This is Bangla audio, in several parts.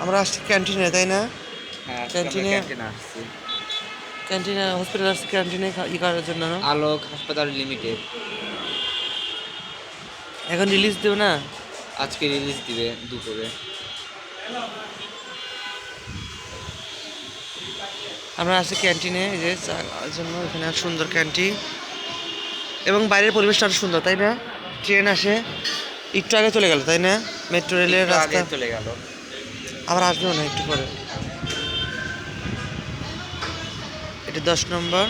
আমরা আসছি ক্যান্টিনে তাই না? হ্যাঁ ক্যান্টিনে- ক্যান্টিনে হসপিটাল আসছি ক্যান্টিনে ই করার জন্য আলোক হাসপাতাল লিমিটেড এখন রিলিজ দেবে না? আজকে রিলিজ দিবে দুপুরে। আমরা আসছি ক্যান্টিনে যে জন্য এখানে সুন্দর ক্যান্টিন এবং বাইরের পরিবেশটা আরও সুন্দর তাই না? ট্রেন আসে। একটু আগে চলে গেল তাই না? মেট্রো রেলের আগে রাস্তা। চলে গেল। আবার আসবেও না একটু পরে। এটা দশ নম্বর।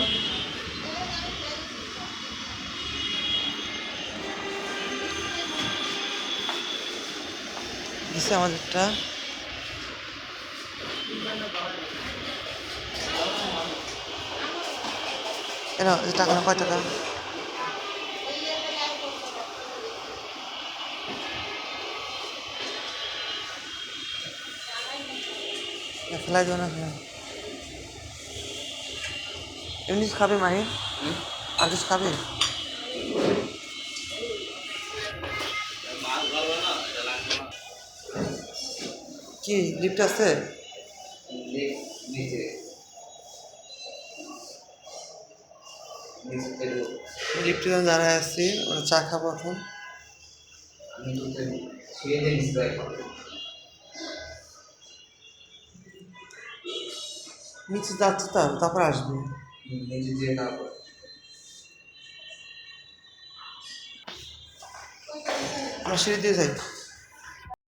দিছে আমাদেরটা। এই টাকা কয় টাকা? ফেলাই দেবো না ফেলাই এমনি খাবে মাহি? আর কিছু খাবে? কি লিফট আছে? লিফটে যখন দাঁড়ায় আসছি ওরা চা খাব এখন। নিচে যাচ্ছে তো তারপর আসবে। আমরা সিঁড়ি দিয়ে যাই।